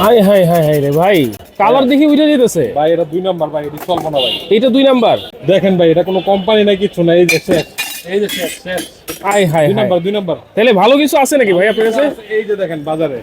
High high high high রে ভাই। Colour দেখি উঠে যেতেছে। ভাই এটা দুই নাম্বার ভাই এটা চলবো না ভাই। এটা দুই নাম্বার। দেখেন ভাই এটা কোনো কোম্পানি নাই কিছু না এই যে শেষ। এই যে শেষ শেষ। হাই হাই দুই নাম্বার দুই নাম্বার। তাহলে ভালো কিছু আছে নাকি ভাই আপনার কাছে? এই যে দেখেন বাজারে।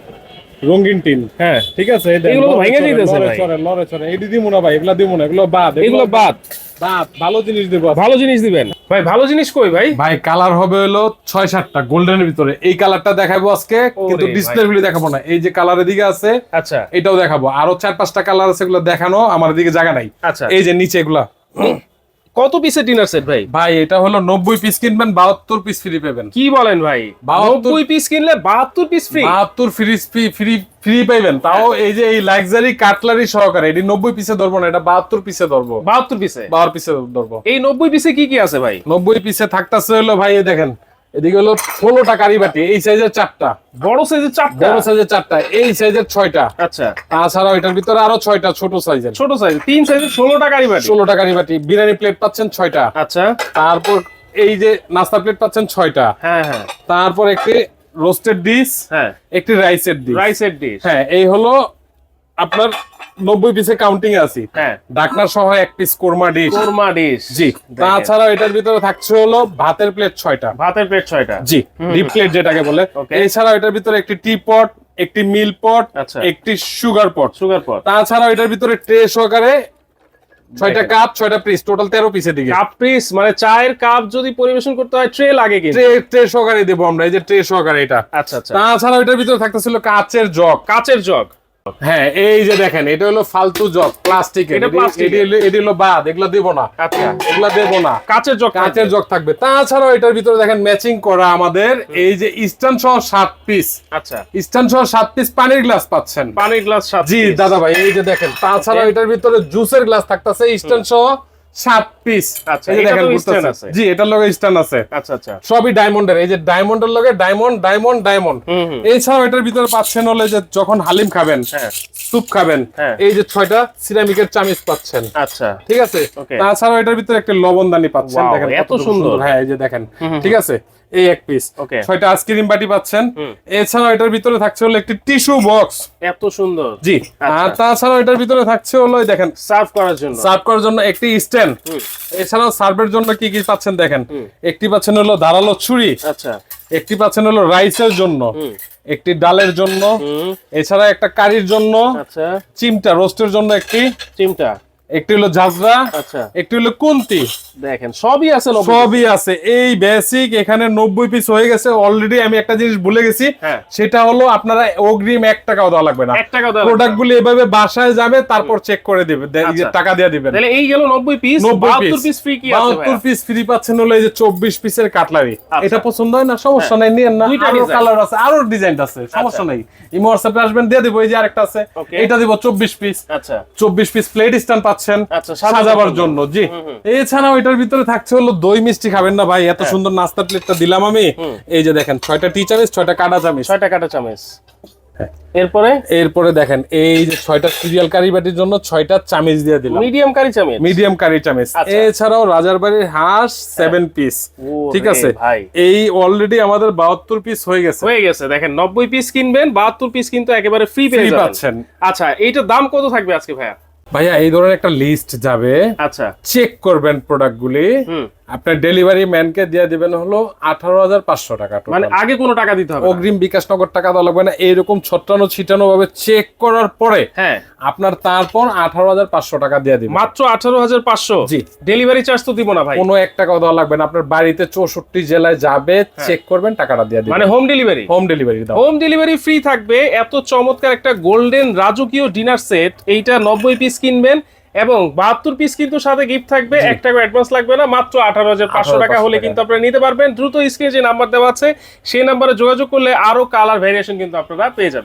রঙিন টিন হ্যাঁ ঠিক আছে এগুলো ভেঙে চড়ে, ভাই। চড়ে, লড়ে চড়ে। এইটি দিমু না ভাই এগুলা দিমু না এগুলো বাদ এগুলো বাদ। বাদ ভালো জিনিস দেবো ভালো জিনিস দিবেন। ভাই ভালো জিনিস কই ভাই? ভাই কালার হবে হলো ছয় সাতটা গোল্ডেনের ভিতরে। এই কালারটা দেখাবো আজকে কিন্তু ডিসপ্লে গুলি দেখাবো না। এই যে কালারের দিকে আছে আচ্ছা। এটাও দেখাবো। আরও চার পাঁচটা কালার আছে এগুলো দেখানো আমার দিকে জায়গা নাই। আচ্ছা। এই যে নিচে এগুলা। কত পিসের ডিনার সেট ভাই? ভাই এটা হলো নব্বই পিস কিনবেন বাহাত্তর পিস ফ্রি পাবেন। কি বলেন ভাই? বাহাত্তর- নব্বই পিস কিনলে বাহাত্তর পিস ফ্রি বাহাত্তর ফ্রি ফ্রি ফ্রি পাইবেন। তাও এই যে এই লাক্সারি কাটলারি সহকারে এটি নব্বই পিসে ধরবো না এটা বাহাত্তর পিসে ধরবো। বাহাত্তর পিসে বাহাত্তর পিসে ধরবো। এই নব্বই পিসে কি কি আছে ভাই? নব্বই পিসে থাকতেছে হলো ভাই এই দেখেন এদিকে হলো ষোলোটা কারি বাটি এই সাইজের চারটা। বড় সাইজের চারটা? বড় সাইজের চারটা এই সাইজের ছয়টা। আচ্ছা। তাছাড়াও এটার ভিতরে আরও ছয়টা ছোট সাইজের ছোট সাইজ তিন সাইজের ষোলো টাকারই বাটি? ষোলোটা কারি বাটি বিরিয়ানি প্লেট পাচ্ছেন ছয়টা। আচ্ছা। তারপর এই যে নাস্তা প্লেট পাচ্ছেন ছয়টা। হ্যাঁ হ্যাঁ। তারপর একটি রোস্টেড ডিশ হ্যাঁ। একটি রাইসের ডিশ রাইসের ডিশ হ্যাঁ এই হলো আপনার নব্বই পিসে কাউন্টিং আছি। হ্যাঁ। ডাকনা সহ এক piece korma dish korma dish জি তাছাড়াও এটার ভিতরে থাকছে হলো ভাতের প্লেট ছয়টা। ভাতের প্লেট ছয়টা। জি ডিপ প্লেট যেটাকে বলে. এছাড়াও এটার ভিতরে একটি টি পট একটি মিল পট আচ্ছা। একটি সুগার পট সুগার পট তাছাড়াও এটার ভিতরে ট্রে সহকারে ছয়টা কাপ ছয়টা পিস টোটাল তেরো পিসের দিকে। কাপ পিস মানে চায়ের কাপ যদি পরিবেশন করতে হয় ট্রে লাগে কিন্তু। ট্রে ট্রে সহকারে দেবো আমরা এই যে ট্রে সহকারে এটা। আচ্ছা আচ্ছা। তাছাড়াও এটার ভিতরে থাকতেছিল কাচের জগ। কাচের জগ। হ্যাঁ এই যে দেখেন এটা হলো ফালতু জগ প্লাস্টিক এটা হলো বাদ এগুলো দেবো না। আচ্ছা। এগুলা দেবো না। কাঁচের জগ কাঁচের জগ থাকবে। তাছাড়াও এটার ভিতরে দেখেন ম্যাচিং করা আমাদের এই যে ইস্টার্ন সহ সাত পিস আচ্ছা। ইস্টার্ন সহ সাত পিস পানির গ্লাস পাচ্ছেন। পানির গ্লাস জি দাদা ভাই এই যে দেখেন তাছাড়াও এটার ভিতরে জুসের গ্লাস থাকতেছে ইস্টার্ন সহ সাত পিস আচ্ছা। জি এটার লগে আছে। আচ্ছা আচ্ছা। সবই ডায়মন্ডের এই যে ডায়মন্ডের লগে ডায়মন্ড ডায়মন্ড ডায়মন্ড হুম হুম। এছাড়াও এটার ভিতরে পাচ্ছেন হলে যে যখন হালিম খাবেন হ্যাঁ। স্যুপ খাবেন হ্যাঁ। এই যে ছয়টা সিরামিকের চামিচ পাচ্ছেন। আচ্ছা। ঠিক আছে? তাছাড়াও এটার ভিতরে একটা লবণদানি পাচ্ছেন। দেখেন এত সুন্দর। হ্যাঁ এই যে দেখেন। ঠিক আছে? এই এক পিস ছয়টা আইসক্রিম বাটি পাচ্ছেন। এছাড়াও এটার ভিতরে থাকছে হলো একটি টিস্যু বক্স এত সুন্দর। জি। আর তাছাড়াও এটার ভিতরে থাকছে হলো দেখেন সার্ভ করার জন্য। সার্ভ করার জন্য একটি স্ট্যান্ড হুম। এছাড়াও সার্ভের জন্য কি কি পাচ্ছেন দেখেন? একটি পাচ্ছেন হলো ধারালো ছুরি। আচ্ছা। একটি পাচ্ছেন হলো রাইসের জন্য। একটি ডালের জন্য। এছাড়া একটা কারির জন্য। আচ্ছা। চিমটা রোস্টের জন্য একটি। চিমটা। একটি হলো ঝাঁঝরা আচ্ছা। একটি হলো কুন্তি। দেখেন সবই আছে সবই আছে। এই বেসিক এখানে নব্বই পিস হয়ে গেছে। অলরেডি আমি একটা জিনিস ভুলে গেছি। হ্যাঁ। সেটা হলো আপনারা অগ্রিম এক টাকাও দেওয়া লাগবে না। প্রোডাক্ট গুলি এভাবে বাসায় যাবে তারপর চেক করে দিবে। আচ্ছা। টাকা দিয়ে দিবেন। এই গেল নব্বই পিস 90 বাহাত্তর piece। পিস ফ্রি কি বাহাত্তর পিস ফ্রি পাচ্ছেন হলো এই যে চব্বিশ পিসের কাটলারি আচ্ছা। এটা পছন্দ হয় না? সমস্যা নাই নিয়েন না। আরও কালার আছে আরও ডিজাইন আছে। সমস্যা নাই। ইমো হোয়াটসঅ্যাপে আসবেন দিয়ে দিব। এই যে আরেকটা আছে। এটা দিব চব্বিশ পিস আচ্ছা। চব্বিশ পিস প্লেট স্ট্যান্ড পাচ্ছেন আচ্ছা, সাজাবার জন্য। জি। এছাড়াও এটার ভিতরে থাকছে হলো দই মিষ্টি খাবেন না ভাই এত সুন্দর নাস্তা প্লেটটা দিলাম আমি। এই যে দেখেন ছয়টা টি চামিচ ছয়টা কাটা চামিচ। ছয়টা কাটা চামচ। হ্যাঁ। এরপরে? এরপরে দেখেন এই যে ছয়টা সিরিয়াল কারি বাটির জন্য ছয়টা চামিচ দিয়ে দিলাম। মিডিয়াম কারি চামচ? মিডিয়াম কারি চামিচ। আচ্ছা। এছাড়াও রাজার বাড়ির হাঁস সেভেন পিস ঠিক আছে? ভাই। এই অলরেডি আমাদের বাহাত্তর পিস হয়ে গেছে। হয়ে গেছে দেখেন নব্বই পিস কিনবেন বাহাত্তর পিস কিন্তু একেবারে ফ্রি পেয়ে পাচ্ছেন। আচ্ছা এইটার দাম কত থাকবে আজকে ভাইয়া? ভাইয়া এই ধরনের একটা লিস্ট যাবে। আচ্ছা। চেক করবেন প্রোডাক্ট গুলি। হুম। আপনার ডেলিভারি ম্যানকে দিয়ে দিবেন হলো আঠারো হাজার পাঁচশো টাকা। মানে আগে কোনো টাকা দিতে হবে। অগ্রিম বিকাশ নগর টাকা দেওয়া লাগবে না। এইরকম ছত্রানো ছিটানো ভাবে চেক করার পরে হ্যাঁ। আপনার তারপর আঠারো হাজার পাঁচশো টাকা দিয়ে দিবেন। মাত্র আঠারো হাজার পাঁচশো? জি। ডেলিভারি চার্জ তো দিব না ভাই। কোনো এক টাকাও দেওয়া লাগবে না। আপনার বাড়িতে চৌষট্টি জেলায় যাবে চেক করবেন টাকাটা দিয়ে দিবেন। মানে হোম ডেলিভারি হোম ডেলিভারি দাও। হোম ডেলিভারি ফ্রি থাকবে। এত চমৎকার একটা গোল্ডেন রাজকীয় ডিনার সেট এইটা নব্বই পিস কিনবেন। এবং বাহাত্তর পিস কিন্তু সাথে গিফট থাকবে এক টাকা অ্যাডভান্স লাগবে না মাত্র আঠারো হাজার পাঁচশো টাকা হলে কিন্তু আপনারা নিতে পারবেন। দ্রুত স্ক্রিনে যে নাম্বার দেওয়া আছে সেই নাম্বারে যোগাযোগ করলে আরও কালার ভ্যারিয়েশন কিন্তু আপনারা পেয়ে যাবেন।